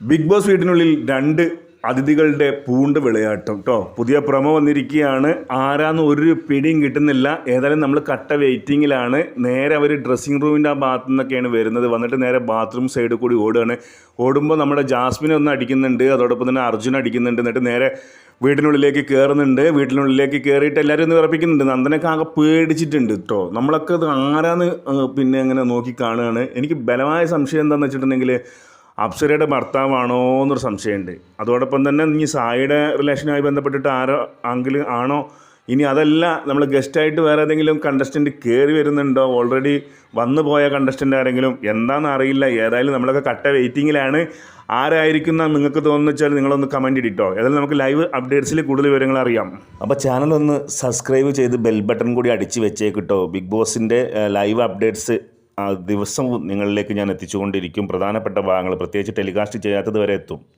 Big boss വീട്ടിനുള്ളിൽ രണ്ട് അതിഥികളുടെ പൂണ്ട് വിളയാട്ടം കേട്ടോ പുതിയ പ്രൊമോ വന്നിരിക്കുകയാണ്. ആരാന്ന് ഒരു പിടിയും കിട്ടുന്നില്ല. ഏതായാലും നമ്മൾ കട്ട വെയിറ്റിങ്ങിലാണ്. നേരെ അവർ ഡ്രസ്സിങ് റൂമിന്റെ ആ ഭാഗത്തു നിന്നൊക്കെയാണ് വരുന്നത്. വന്നിട്ട് നേരെ ബാത്റൂം സൈഡിൽ കൂടി ഓടുകയാണ്. ഓടുമ്പോൾ നമ്മുടെ ജാസ്മിനെ ഒന്ന് അടിക്കുന്നുണ്ട്. അതോടൊപ്പം തന്നെ അർജുൻ അടിക്കുന്നുണ്ട്. എന്നിട്ട് നേരെ വീട്ടിനുള്ളിലേക്ക് കയറുന്നുണ്ട് വീട്ടിനുള്ളിലേക്ക് കയറിയിട്ട് എല്ലാവരും ഒന്ന് വിറപ്പിക്കുന്നുണ്ട്. നന്ദനൊക്കെ ആകെ പേടിച്ചിട്ടുണ്ട് കേട്ടോ നമ്മളൊക്കെ അത് ആരാന്ന് പിന്നെ അങ്ങനെ നോക്കി കാണുകയാണ്. എനിക്ക് ബലമായ സംശയം എന്താണെന്ന് വെച്ചിട്ടുണ്ടെങ്കിൽ അപ്സരയുടെ ഭർത്താവാണോ എന്നൊരു സംശയമുണ്ട്. അതോടൊപ്പം തന്നെ ഇനി സായിയുടെ റിലേഷനുമായി ബന്ധപ്പെട്ടിട്ട് ആരോ ആങ്കിലും ആണോ? ഇനി അതല്ല നമ്മൾ ഗസ്റ്റായിട്ട് വേറെ ഏതെങ്കിലും കണ്ടസ്റ്റന്റ് കയറി വരുന്നുണ്ടോ? ഓൾറെഡി വന്നു പോയ കണ്ടസ്റ്റന്റ് ആരെങ്കിലും? എന്താണെന്ന് അറിയില്ല. ഏതായാലും നമ്മളൊക്കെ കട്ട വെയിറ്റിങ്ങിലാണ് ആരായിരിക്കും എന്നാൽ നിങ്ങൾക്ക് തോന്നുന്നു വെച്ചാൽ നിങ്ങളൊന്ന് കമന്റ് ഇടിട്ടോ. ഏതായാലും നമുക്ക് ലൈവ് അപ്ഡേറ്റ്സിൽ കൂടുതൽ വിവരങ്ങൾ അറിയാം. അപ്പോൾ ചാനൽ ഒന്ന് സബ്സ്ക്രൈബ് ചെയ്ത് ബെൽ ബട്ടൺ കൂടി അടിച്ച് വെച്ചേക്കിട്ടോ ബിഗ് ബോസിന്റെ ലൈവ് അപ്ഡേറ്റ്സ് ദിവസവും നിങ്ങളിലേക്ക് ഞാൻ എത്തിച്ചുകൊണ്ടിരിക്കും. പ്രധാനപ്പെട്ട ഭാഗങ്ങൾ പ്രത്യേകിച്ച് ടെലികാസ്റ്റ് ചെയ്യാത്തത് വരെ എത്തും.